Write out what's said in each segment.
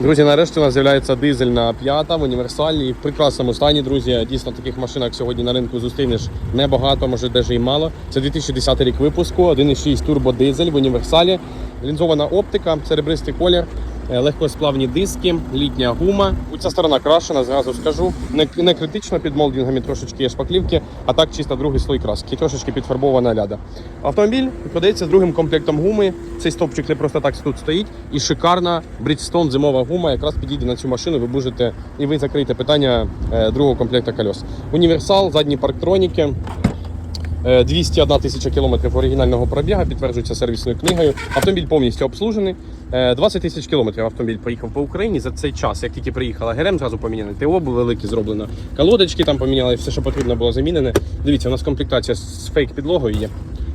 Друзі, нарешті у нас з'являється дизельна п'ята в універсальній в прекрасному стані. Друзі, дійсно таких машинок сьогодні на ринку зустрінеш небагато, може навіть і мало. Це 2010 рік випуску, 1,6 турбодизель в універсалі, лінзована оптика, серебристий колір. Е, Легкосплавні диски, літня гума. Ця сторона крашена, зразу скажу. Не, не критично під молдингами трошечки є шпаклівки, а так чисто другий слой краски, трошечки підфарбована ляда. Автомобіль продається другим комплектом гуми. Цей стовпчик не просто так тут стоїть. І шикарна Bridgestone зимова гума якраз підійде на цю машину. Ви будете і ви закриєте питання е, другого комплекта кольос. Універсал, задні парктроніки. Е, 201 тисяча кілометрів оригінального пробігу, підтверджується сервісною книгою. Автомобіль повністю обслужений. Е, 20 тисяч кілометрів автомобіль поїхав по Україні. За цей час, як тільки приїхала ГРМ, зразу поміняне. ТО було велике зроблено. Колодочки там поміняли, все, що потрібно було замінене. Дивіться, у нас комплектація з фейк-підлогою є.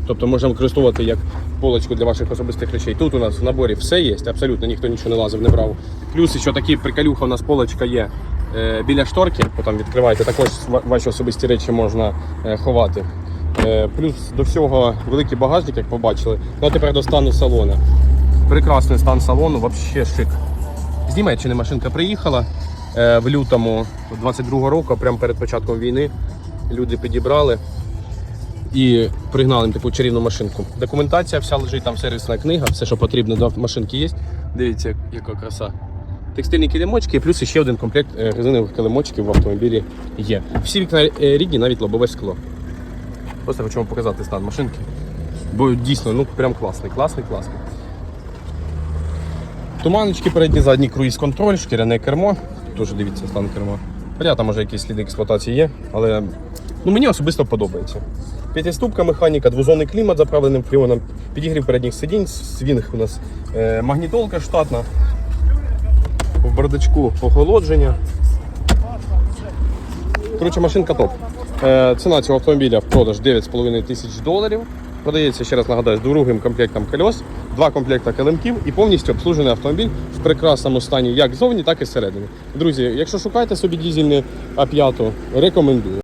Тобто можемо використовувати як полочку для ваших особистих речей. Тут у нас в наборі все є, абсолютно ніхто нічого не лазив, не брав. Плюс ще такий приколюха, у нас полочка є е, біля шторки, потім відкриваєте, також ваші особисті речі можна е, ховати. Е, Плюс до всього великий багажник, як побачили. Ну а тепер до стану салону. Прекрасний стан салону, взагалі шик. З Німеччини машинка приїхала е, в лютому 22-го року, прямо перед початком війни. Люди підібрали і пригнали їм таку чарівну машинку. Документація вся лежить, там сервісна книга, все, що потрібно до машинки є. Дивіться, яка краса. Текстильні килимочки, і плюс ще один комплект е, резинових килимочків в автомобілі є. Всі вікна рідні, навіть лобове скло. Просто хочу вам показати стан машинки. Бо дійсно, ну прям класний, класний, класний. Туманочки передні, задній круїз-контроль, шкіряне кермо. Теж дивіться стан керма. Хоча там може якісь сліди експлуатації є, але ну, мені особисто подобається. П'ятиступка механіка, двозонний клімат заправленим фріоном, підігрів передніх сидінь, свінг у нас е, магнітолка штатна. В бардачку охолодження. Коротше, машинка топ. Е, ціна цього автомобіля в продаж 9,5 тисяч доларів. Продається, ще раз нагадаю, з другим комплектом кольос, два комплекта килимків і повністю обслужений автомобіль в прекрасному стані як ззовні, так і зсередини. Друзі, якщо шукаєте собі дізельну А5, рекомендую.